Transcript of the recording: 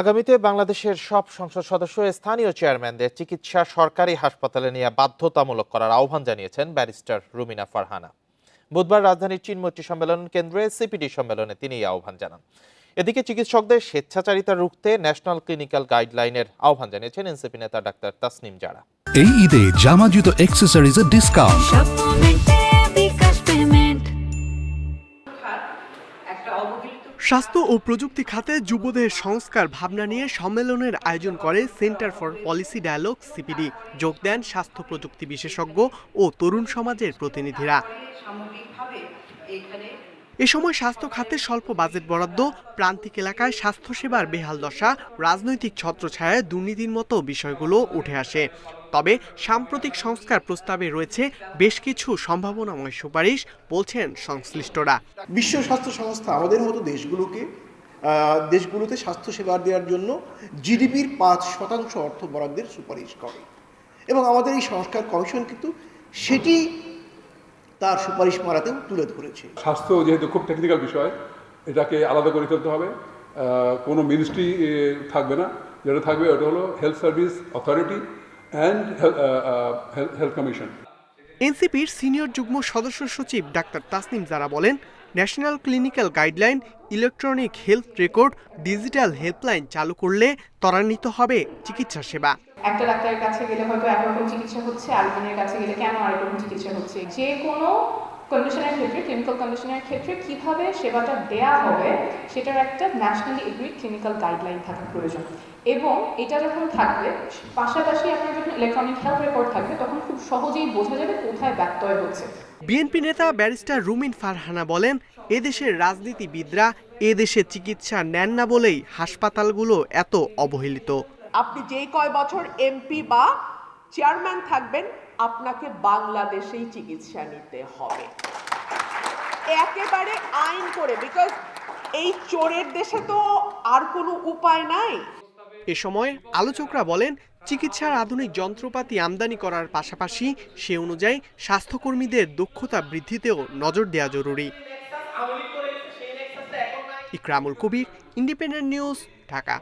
আগামীতে বাংলাদেশের সব সংসদ সদস্য স্থানীয় চেয়ারম্যানদের চিকিৎসা সরকারি হাসপাতালে নিয়ে বাধ্যতামূলক করার আহ্বান জানিয়েছেন ব্যারিস্টার রুমিনা ফারহানা। বুধবার রাজধানীর চিনমৈত্রী সম্মেলন কেন্দ্রে সিপিডি সম্মেলনে তিনি এই আহ্বান জানান। এদিকে চিকিৎসকদের স্বেচ্ছাচারিতা রুখতে ন্যাশনাল ক্লিনিক্যাল গাইডলাইনের আহ্বান জানিয়েছেন এনসিপি নেতা ডাক্তার তাসনিম জারা। এই ঈদে জামা জুতো অ্যাক্সেসরিজের ডিসকাউন্ট পেমেন্ট স্বাস্থ্য ও প্রযুক্তি খাতে যুবদের সংস্কার ভাবনা নিয়ে সম্মেলনের আয়োজন করে center for policy dialogue CPD. যোগ দেন স্বাস্থ্য প্রযুক্তি বিশেষজ্ঞ ও তরুণ সমাজের প্রতিনিধিরা। এ সময় স্বাস্থ্য খাতে স্বল্প বাজেট বরাদ্দ প্রান্তিক এলাকায় স্বাস্থ্যসেবার বেহাল দশা রাজনৈতিক ছত্রছায়ায় দুর্নীতির মতো বিষয়গুলো উঠে আসে। তবে সাম্প্রতিক সংস্কার প্রস্তাবে রয়েছে বেশ কিছু সম্ভাবনাময় সুপারিশ বলছেন সংশ্লিষ্টরা। বিশ্ব স্বাস্থ্য সংস্থা আমাদের মতো দেশগুলোকে আহ, দেশগুলোতে স্বাস্থ্যসেবা দেওয়ার জন্য জিডিপির পাঁচ শতাংশ অর্থ বরাদ্দের সুপারিশ করে। এবং আমাদের এই সংস্কার কমিশন কিন্তু সেটি তার সুপারিশ মারাতেও তুলে ধরেছে। স্বাস্থ্য যেহেতু খুব টেকনিক্যাল বিষয় এটাকে আলাদা করে ফেলতে হবে। আহ, কোনো মিনিস্ট্রি থাকবে না। যেটা থাকবে ওটা হলো health service authority and health commission এনসিপির সিনিয়র যুগ্ম সদস্য সচিব ডাক্তার তাসনিম জারা বলেন national clinical guideline electronic health record digital helpline চালু করলে ত্বরান্বিত হবে চিকিৎসা সেবা। একটা ডাক্তারের কাছে গেলে হয়তো একরকম চিকিৎসা হচ্ছে আরেকজনের কাছে গেলে কেন আরেকরকম চিকিৎসা হচ্ছে? যে কোনো কন্ডিশনের ক্ষেত্রে ক্লিনিক্যাল কন্ডিশনের ক্ষেত্রে কীভাবে সেবাটা দেয়া হবে সেটার একটা ন্যাশনালি এগ্রিড ক্লিনিক্যাল গাইডলাইন থাকা প্রয়োজন। এবং এটা যখন থাকবে পাশাপাশি আপনার যখন ইলেকট্রনিক হেলথ রেকর্ড থাকবে তখন খুব সহজেই বোঝা যাবে কোথায় ব্যত্যয় হচ্ছে। বিএনপি নেতা ব্যারিস্টার রুমিন ফারহানা বলেন এদেশের রাজনীতিবিদরা এদেশে চিকিৎসা নেন না বলেই হাসপাতালগুলো এত অবহেলিত। আপনি যেই কয় বছর এমপি বা চেয়ারম্যান থাকবেন আপনাকে বাংলাদেশেই চিকিৎসা নিতে হবে। একেবারে আইন করে বিকজ এই চোরের দেশে তো আর কোনো উপায় নাই। এ সময় আলোচকরা বলেন চিকিৎসার আধুনিক যন্ত্রপাতি আমদানি করার পাশাপাশি সে অনুযায়ী স্বাস্থ্যকর্মীদের দক্ষতা বৃদ্ধিতেও নজর দেওয়া জরুরি। Ikramul Kabir independent news Dhaka.